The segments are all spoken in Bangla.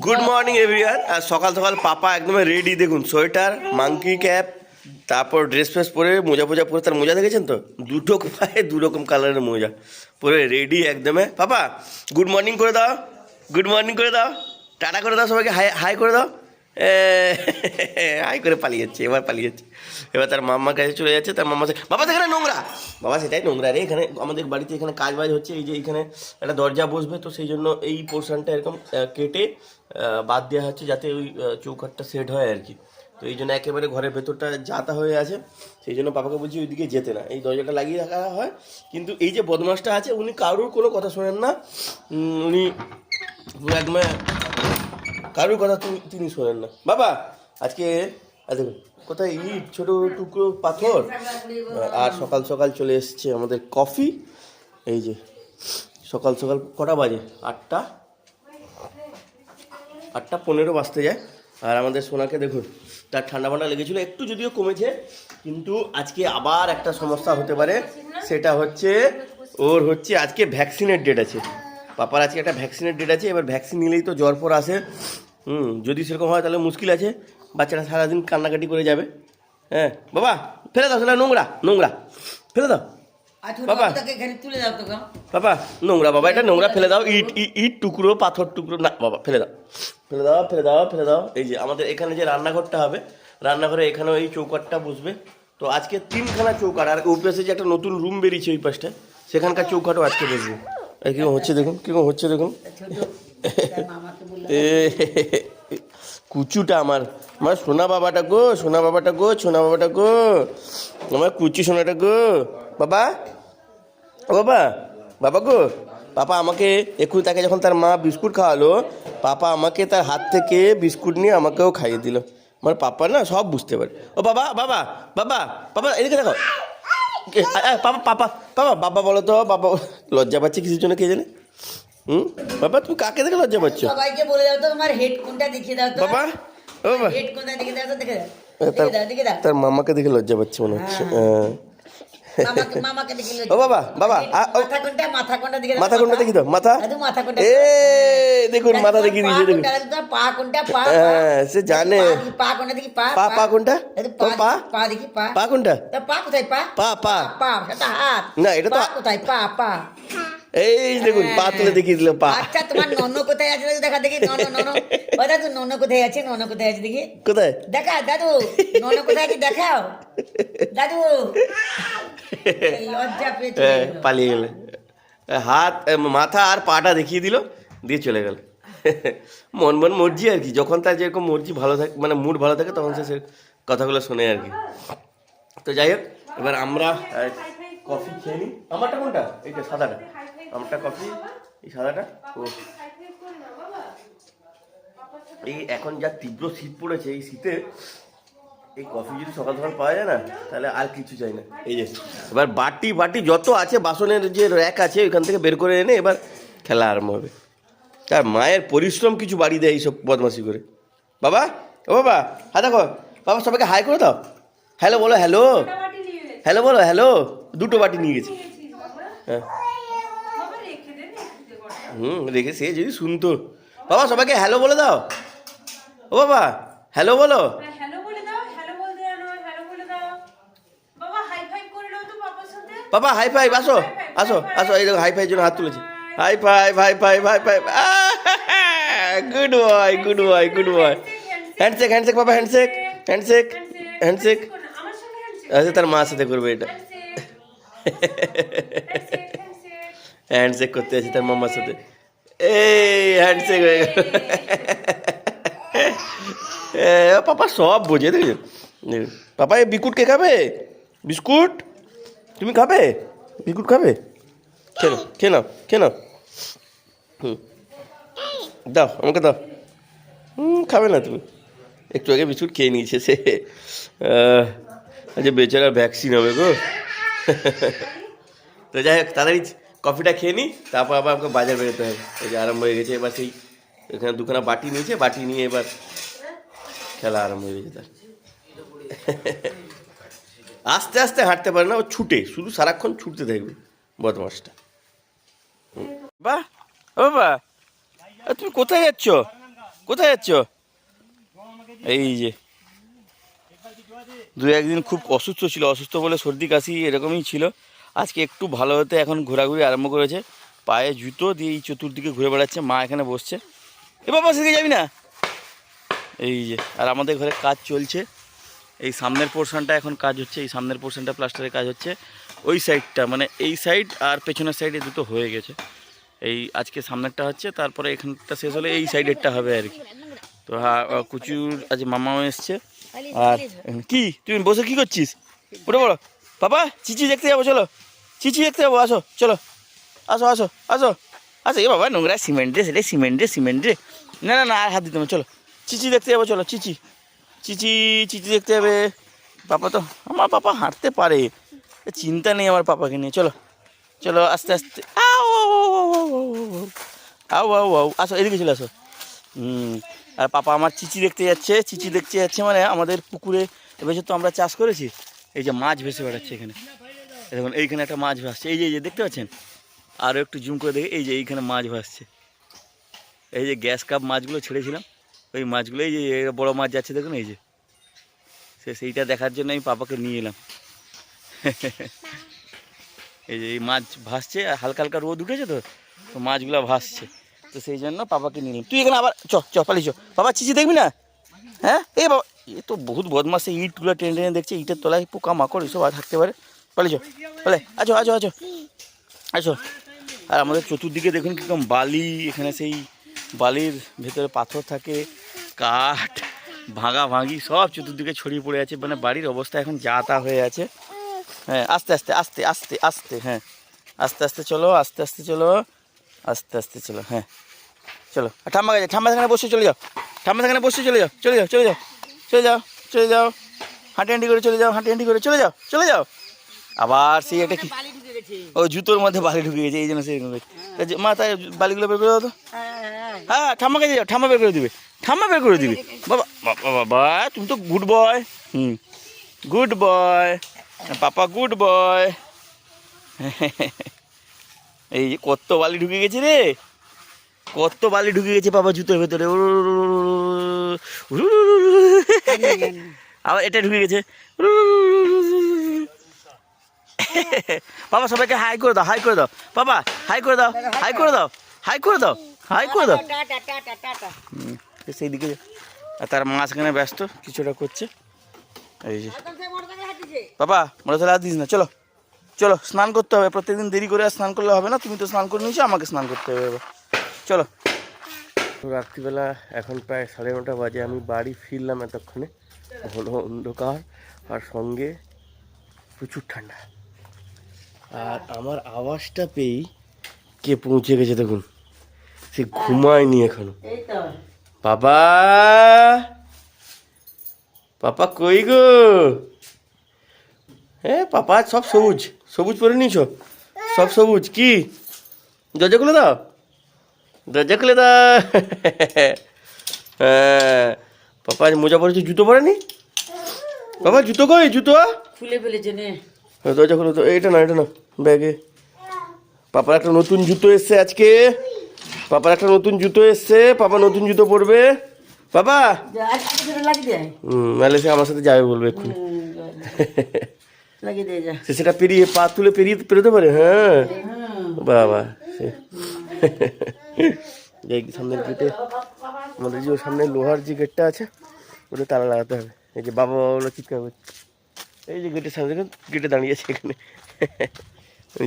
গুড মর্নিং এভরিওয়ান আর সকাল সকাল পাপা একদম রেডি দেখুন সোয়েটার মাঙ্কি ক্যাপ তারপর ড্রেস ফ্রেস পরে মোজা ফোজা পরে তার মোজা দেখেছেন তো? দুটো পায়ে দু রকম কালারের মোজা। পরে রেডি একদমে। পাপা গুড মর্নিং করে দাও। গুড মর্নিং করে দাও। টাটা করে দাও সবাইকে। হাই হাই করে দাও। হাই করে পালিয়ে যাচ্ছে এবার পালিয়ে যাচ্ছে এবার তার মাম্মার কাছে চলে যাচ্ছে তার মাম্মা বাবা এখানে নোংরা। বাবা সেটাই নোংরা। রে এখানে আমাদের বাড়িতে এখানে কাজ বাজ হচ্ছে এই যে এখানে একটা দরজা বসবে তো সেই জন্য এই পোর্শনটা এরকম কেটে বাদ দেওয়া হচ্ছে যাতে ওই আহ, চৌকাঠটা সেট হয় আর কি। তো এই জন্য একেবারে ঘরের ভেতরটা যাতা হয়ে আছে সেই জন্য বাবাকে বলছি ওইদিকে যেতে না। এই দরজাটা লাগিয়ে রাখা হয় কিন্তু এই যে বদমাসটা আছে উনি কারোর কোনো কথা শোনেন না। উনি একদম কারোর কথা তিনি শোনেন না। বাবা, আজকে দেখুন, কোথায় ইট, ছোট টুকরো পাথর? আর সকাল সকাল চলে এসছে আমাদের কফি। এই যে, সকাল সকাল কটা বাজে? আটটা। আটটা পনেরো বাজতে যায়। আর আমাদের সোনাকে দেখুন, তার ঠান্ডা ফান্ডা লেগেছিল, একটু যদিও কমেছে, কিন্তু আজকে আবার একটা সমস্যা হতে পারে। সেটা হচ্ছে, ওর হচ্ছে আজকে ভ্যাকসিনের ডেট আছে। পাপার আজকে একটা ভ্যাকসিনের ডেট আছে এবার ভ্যাকসিন নিলেই তো জ্বর পর আসে। হুম যদি সেরকম হয় তাহলে মুশকিল আছে বাচ্চাটা সারাদিন কান্নাকাটি করে যাবে। হ্যাঁ বাবা ফেলে দাও সেটা নোংরা নোংরা ফেলে দাও। বাবা। তুলে দাও তো বাবা নোংরা বাবা এটা নোংরা ফেলে দাও ইট ইট টুকরো পাথর টুকরো না বাবা ফেলে দাও। ফেলে দাও ফেলে দাও ফেলে দাও। এই যে আমাদের এখানে যে রান্নাঘরটা হবে রান্নাঘরে এখানেও এই চৌকাটটা বসবে। তো আজকে তিনখানা চৌকাট আর ওপাশে যে একটা নতুন রুম বেরিয়েছে ওই পাশটা সেখানকার চৌকাটও আজকে বসবে। কীরকম হচ্ছে দেখুন কীরকম হচ্ছে দেখুন। কুচুটা আমার। আমার সোনা বাবাটা গো সোনা বাবাটা গো সোনা বাবাটা গো। আমার কুচু সোনাটা গো। বাবা ও বাবা বাবা গো। পাপা আমাকে এক্ষুনি তাকে যখন তার মা বিস্কুট খাওয়ালো পাপা আমাকে তার হাত থেকে বিস্কুট নিয়ে আমাকেও খাইয়ে দিল। আমার পাপা না সব বুঝতে পারে। ও বাবা বাবা বাবা বাবা এদিকে দেখো। পাপা পাপা পাপা বাবা বলো তো বাবা লজ্জা পাচ্ছে কিছুর জন্য কে জানে? হুম? বাবা তুমি কাকে দেখে লজ্জা পাচ্ছ? সবাইকে বলে দাও তো তোমার হেড কোনটা দেখিয়ে দাও তো। বাবা ও বাবা। হেড কোনটা দেখিয়ে দাও তো দেখে দাও তার দেখে দাও তার মামাকে দেখে লজ্জা পাচ্ছে মনে হচ্ছে। ও বাবা বাবা মাথা কোনটা দেখে তো মাথা? এ দেখুন মাথা দেখি দিয়েছে দেখুন। পা কোনটা পা হ্যাঁ, সে জানে। পা পা কোনটা পা পা পা। কোনটা পা পা? দেখি পা পা। কোনটা পা কোথায় পা? পা পা। না, এটা তো- পা কোথায়? পা পা। এই দেখুন পা তুলে দেখিয়ে দিল পা। আচ্ছা তোমার নন্ন কোথায় আছে দেখা দেখি নন্ন নন্ন ও দাদু নন্ন কোথায় আছে? নন্ন কোথায় আছে দেখি? কোথায়? দেখা দাদু নন্ন কোথায় আছে? দেখাও। দাদু। লজ্জা পেয়েছে। হ্যাঁ, পালিয়ে গেলে। হাত মাথা আর পাটা দেখিয়ে দিল দিয়ে চলে গেল। মন মন মর্জি আর কি। যখন তার যেরকম মর্জি ভালো থাকে মানে মুড ভালো থাকে তখন সে সে কথাগুলো শোনে আর কি। তো যাই হোক এবার আমরা কফি খেয়ে নিই। আমারটা কোনটা? এইটা সাদাটা। আমারটা কফি এই সাদাটা? ও। এই এখন যা তীব্র শীত পড়েছে, এই শীতে এই কফি যদি সকাল সকাল পাওয়া যায় না, তাহলে আর কিছু চাই না। এই যে, এবার বাটি বাটি যত আছে, বাসনের যে র্যাক আছে, ওইখান থেকে বের করে এনে এবার খেলা আরম্ভ হবে। তার মায়ের পরিশ্রম কিছু বাড়ি দেয় এইসব বদমাসি করে। বাবা, ও বাবা হ্যাঁ দেখো বাবা, সবাইকে হাই করে দাও। হ্যালো বলো, হ্যালো। হ্যালো বলো, হ্যালো। দুটো বাটি নিয়ে গেছি। হ্যাঁ। হুম রেখে সে যদি শুনতো। বাবা সবাইকে হ্যালো বলে দাও। ও বাবা হ্যালো বলো। দাও বাবা হাই ফাইভ আসো আসো আসো এই দেখো হাই ফাই জন্য হাত তুলেছি। High five high five high five good boy good boy good boy handshake handshake বাবা হ্যান্ডশেক হ্যান্ডশেক হ্যান্ডশেক হ্যান্ডশেক আচ্ছা তার মার সাথে করবে এটা। হ্যান্ডশেক করতে আছি তার মামার সাথে। এই হ্যান্ডশেক হয়ে গেল। পাপা সব বোঝে, দেখেছ? দেখুন। পাপা এই বিস্কুট কে খাবে? বিস্কুট? তুমি খাবে? বিস্কুট খাবে? খেলো খেয়ে নাও খেয়ে নাও। হুম। দাও, আমাকে দাও। হুম, খাবে না তুমি। একটু আগে বিস্কুট খেয়ে নিয়েছে সে। আচ্ছা বেচারা ভ্যাকসিন হবে গো। তো যাই হোক, তাড়াতাড়ি কফিটা খেয়ে নিই তারপর আবার আমাকে বাজার বেরোতে হবে। এই যে আরম্ভ হয়ে গেছে, এবার সেই এখানে দুখানা বাটি নিয়েছে, বাটি নিয়ে এবার খেলা আরম্ভ হয়ে গেছে তার। আস্তে আস্তে হাঁটতে পারে না, ও ছুটে, শুধু সারাক্ষণ ছুটতে থাকবে বদমাসটা বা বাবা তুমি কোথায় যাচ্ছ? কোথায় যাচ্ছ? এই যে দু একদিন খুব অসুস্থ ছিল, অসুস্থ বলে সর্দি কাশি এরকমই ছিল। আজকে একটু ভালো হতে এখন ঘোরাঘুরি আরম্ভ করেছে। পায়ে জুতো দিয়ে এই চতুর্দিকে ঘুরে বেড়াচ্ছে, মা এখানে বসছে। এ বাবা, সেদিকে যাবি না? এই যে, আর আমাদের ঘরে কাজ চলছে। এই সামনের পোর্শনটা এখন কাজ হচ্ছে, এই সামনের পোর্শনটা প্লাস্টারের কাজ হচ্ছে। ওই সাইডটা মানে এই সাইড আর পেছনের সাইডে দুটো হয়ে গেছে। এই আজকে সামনেরটা হচ্ছে, তারপরে এখানটা শেষ হলে এই সাইডেরটা হবে আর কি। তো হ্যাঁ কুচুর, আজ মামাও এসছে। আর, কি? তুমি বসে কি করছিস? উঠে বলো বাবা চিচি দেখতে যাব চলো চিচি দেখতে যাব আসো চলো আসো আসো আসো আসো এ বাবা নোংরা সিমেন্ট রে সেটাই সিমেন্ট রে সিমেন্ট রে না না না আর হাত দিতে চলো চিচি দেখতে যাব চলো চিচি চিচি চিচি দেখতে যাবে পাপা তো আমার পাপা হাঁটতে পারে চিন্তা নেই আমার পাপাকে নিয়ে চলো চলো আস্তে আস্তে আও আও, আও, আও, আসো এদিকে চলে আসো আর পাপা আমার চিচি দেখতে যাচ্ছে চিচি দেখতে যাচ্ছে মানে আমাদের পুকুরে এবছর তো আমরা চাষ করেছি এই যে মাছ ভেসে বেড়াচ্ছে এখানে। দেখুন, এইখানে একটা মাছ ভাসছে। এই যে এই যে দেখতে পাচ্ছেন? আরও একটু জুম করে দেখে, এই যে এইখানে মাছ ভাসছে। এই যে গ্যাস কাপ মাছগুলো ছেড়েছিলাম। ওই মাছগুলো, এই যে বড়ো মাছ যাচ্ছে, দেখুন, এই যে। সে, সেইটা দেখার জন্য আমি পাপাকে নিয়ে এলাম। এই যে, এই মাছ ভাসছে, আর হালকা হালকা রোদ উঠেছে তো তো মাছগুলো ভাসছে। তো সেই জন্য পাপাকে নিয়ে এলাম। তুই এখানে আবার, চ চ, পালিয়ে চ। বাবা, চিচি দেখবি না? হ্যাঁ? এই বাবা এ তো বহুত বদমাসে ইটগুলো টেনে টেনে দেখছে, ইটের তলায় পোকা মাকড়, এসব আর থাকতে পারে। পালিয়ে চ বলে আছো আছো আছো আছো আর আমাদের চতুর্দিকে দেখুন কীরকম বালি, এখানে সেই বালির ভেতরে পাথর থাকে, কাঠ, ভাঙা ভাঙি, সব চতুর্দিকে ছড়িয়ে পড়ে আছে। মানে বাড়ির অবস্থা এখন যা তা হয়ে আছে। হ্যাঁ আস্তে আস্তে আস্তে আস্তে আস্তে হ্যাঁ। আস্তে আস্তে চলো, আস্তে আস্তে চলো, আস্তে আস্তে চলো হ্যাঁ। চলো ঠাম্মা গেছে ঠাম্মা সেখানে বসে চলে যাও। ঠাম্মা সেখানে বসে চলে যাও চলে যাও চলে যাও। চলে যাও চলে যাও। হাঁটি হাঁটি করে চলে যাও, হাঁটি হাঁটি করে চলে যাও চলে যাও। আবার সেই একটা কি ও জুতোর মধ্যে বালি ঢুকে গেছে, এই জন্য যে- মা, তাই বালিগুলো বের করে দাও তো। হ্যাঁ ঠাম্মা কাছে যাও, ঠাম্মা বের করে দিবে, ঠাম্মা বের করে দিবে। বাবা বাবা তুমি তো good boy hmm good boy papa good boy এই কত বালি ঢুকে গেছে রে। কত বালি ঢুকে গেছে বাবা জুতোর ভেতরে। আবার এটা ঢুকে গেছে। বাবা, সবাইকে হাই করে দাও হাই করে দাও। বাবা হাই করে দাও হাই করে দাও হাই করে দাও হাই করে দাও। সেই দিকে আর তার মা সেখানে ব্যস্ত কিছুটা করছে। এই যে। বাবা মোটর সাইকেল আর দিস না, চলো। চলো, স্নান করতে হবে। প্রত্যেকদিন দেরি করে আর স্নান করলে হবে না, তুমি তো স্নান করে নিয়েছো, আমাকে স্নান করতে হবে চলো। রাত্রিবেলা এখন প্রায় সাড়ে নটা বাজে, আমি বাড়ি ফিরলাম এতক্ষণে। ঘন অন্ধকার আর সঙ্গে প্রচুর ঠান্ডা। আর আমার আওয়াজটা পেয়েই কে পৌঁছে গেছে দেখুন। সে ঘুমায়নি এখনও। বাবা! পাপা কই গো? হ্যাঁ পাপা, সব সবুজ। সবুজ পরে নিছ সব সবুজ। কি? দরজা খুলে দাও। দরজা খুলে দাও হ্যাঁ। পাপা আজ মোজা পরেছে জুতো পরেনি? বাবা জুতো কই? জুতো? খুলে ফেলেছে নে। হ্যাঁ, দরজা খুলে তো এইটা না এটা না ব্যাগে। পাপার একটা নতুন জুতো এসছে আজকে। পাপার একটা নতুন জুতো এসছে। পাপা নতুন জুতো পরবে। বাবা যা, আজকে সেটা লাগিয়ে দে হুম নাহলে সে আমার সাথে যাবে বলবে এক্ষুনি। দে সেটা পেরিয়ে পা তুলে পেরিয়ে পেরোতে পারে হ্যাঁ। বাবা। সে এই সামনের গেটে আমাদের যে সামনে লোহার যে গেটটা আছে, ওটা তালা লাগাতে হবে। এই যে বাবা বাবা চিৎকার করছে। এই যে গেটের সামনে দেখুন গেটে দাঁড়িয়ে আছে এখানে।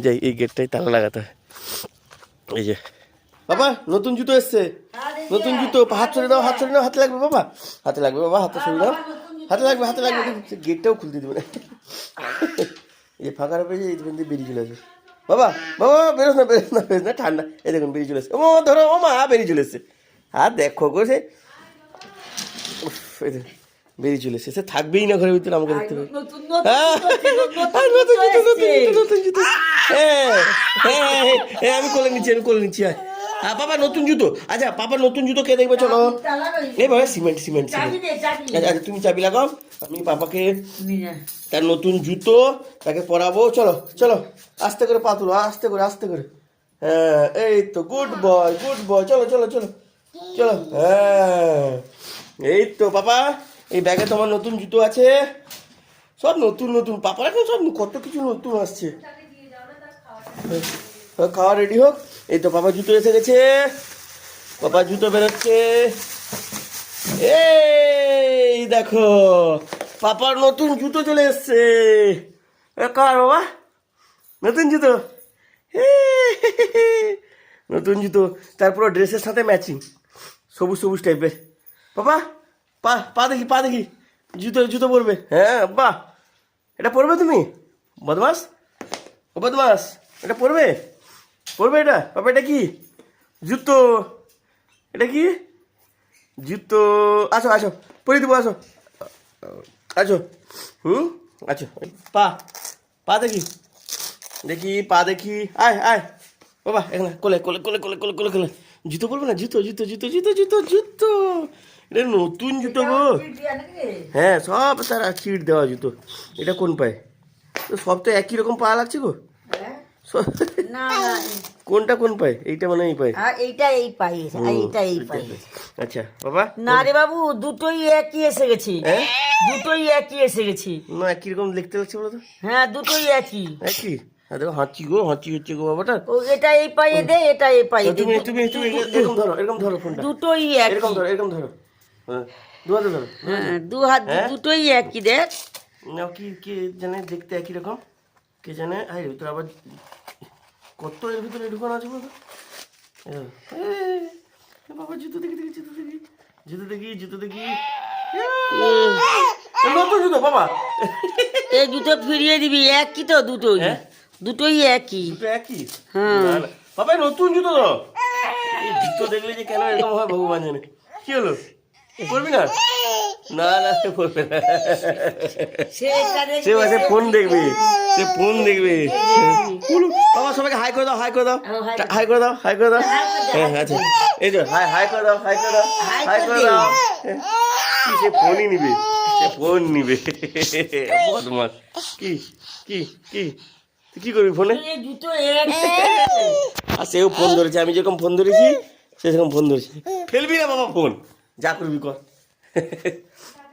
যাই, এই গেটটাই তালা লাগাতে হবে। এই যে। বাবা, নতুন জুতো এসছে। নতুন জুতো, হাত ছড়ে দাও, হাত ছড়ে দাও, হাতে লাগবে বাবা। হাতে লাগবে বাবা, হাতে ছড়ে দাও। হাতে লাগবে হাতে লাগবে। গেটটাও খুলতে দেবে না। এই যে ফাঁকা পেয়েছে এই বেরিয়ে চলে আসে বাবা বাবা বেরোস না বেরোস না বেরোস না ঠান্ডা। এই দেখুন বেরিয়ে চলে এসে ও ধরো ও মা বেরিয়ে চলে এসছে। আর দেখো গো সে। উফ, বেরিয়ে চলে এসছে। সে থাকবেই না ঘরের ভিতরে আমাকে দেখতে পাবে হ্যাঁ। হ্যাঁ, হ্যাঁ, হ্যাঁ, হ্যাঁ, আমি কোলে নিচ্ছি আমি কোলে নিচ্ছি আয়। হ্যাঁ বাবা নতুন জুতো। আচ্ছা পাপা নতুন জুতো কে দেখবে চলো। এই বাবা সিমেন্ট সিমেন্ট আচ্ছা আচ্ছা, তুমি চাবি লাগাও। আমি পাপাকে তার নতুন জুতো তাকে পরাবো। চলো চলো আস্তে করে পা তুলো আস্তে করে আস্তে করে। হ্যাঁ এই তো গুড বয় গুড বয় চলো চলো চলো চলো। হ্যাঁ এই তো পাপা এই ব্যাগে তোমার নতুন জুতো আছে। সব নতুন নতুন। পাপার সব কত কিছু নতুন আসছে। হ্যাঁ, খাওয়া রেডি হোক। এই তো পাপা জুতো এসে গেছে। পাপা জুতো বেরোচ্ছে। এই দেখো পাপার নতুন জুতো চলে এসছে। কার বাবা? নতুন জুতো? নতুন জুতো। তারপর ড্রেসের সাথে ম্যাচিং। সবুজ সবুজ টাইপের বাবা, পা পা দেখি পা দেখি। জুতো জুতো পরবে। হ্যাঁ বাহ। এটা পরবে তুমি? বদমাস? ও বদমাস, এটা পরবে? পরবে এটা? বাবা, এটা কি? জুতো। এটা কি? জুতো। আসো আসো পরে দেবো, আসো। আসো। হুম আচ্ছা। পা। পা দেখি। দেখি, পা দেখি। আয় আয়। বাবা, এখানে কোলে কোলে কোলে কোলে কোলে কোলে কোলে। জুতো বলব না? জুতো জুতো জুতো জুতো জুতো জুতো। এটা নতুন জুতো গো। হ্যাঁ সব তারা চিট দেওয়া জুতো। এটা কোন পায়ে? সব তো একই রকম পা লাগছে গো। কোনটা কোন পায়ে? এইটা মানে এই পায়ে? আর এইটা এই আর এইটা এই পাই আচ্ছা বাবা না রে বাবু দুটোই একই এসে গেছি। হ্যাঁ? দুটোই একই এসে গেছি। না একই রকম দেখতে লাগছে বলো তো। হ্যাঁ দুটোই একই। একই? আর হাঁচি গো হাঁচি হচ্ছে গো বাবাটা ও এটা এই পাইয়ে দে এটা এই পাইয়ে দে। তুমি তুমি তুমি এরকম ধরো এরকম ধরো ফোনটা। দুটোই একই। এরকম ধরো এরকম ধরো। হ্যাঁ দু হাতে ধরো হ্যাঁ দু হাত হ্যাঁ? দুটোই একই দেখ। না কি কে জানে দেখতে একই রকম? কে জানে? আই ভিতরে আবার কত এর ভিতরে ঢুকানো আছে বলতো বাবা জুতো দেখি দেখি জুতো দেখি জুতো দেখি জুতো দেখি। নতুন জুতো বাবা। এই দুটো ফিরিয়ে দিবি একই তো দুটোই। হ্যাঁ? দুটোই একই। জুতো একই? হ্যাঁ। বাবা নতুন জুতো তো এই জুতো দেখলে যে কেন এরকম হয় ভগবান জানে। কি হলো? করবি না? না না সে করবে না সে ফোন দেখবে। সে ফোন দেখবে। বাবা হাই করে দাও হাই করে দাও হাই করে দাও হাই করে দাও হ্যাঁ আচ্ছা এই যে হাই হাই করে দাও হাই করে দাও হাই করে দাও কি সে ফোনই নিবে। সে ফোন নিবে বদমাস। কি কি কি? তুই কি করবি ফোনে? আর সেও ফোন ধরেছে। আমি যেরকম ফোন ধরেছি সে সেরকম ফোন ধরেছে। ফেলবি না বাবা ফোন। যা করবি কর।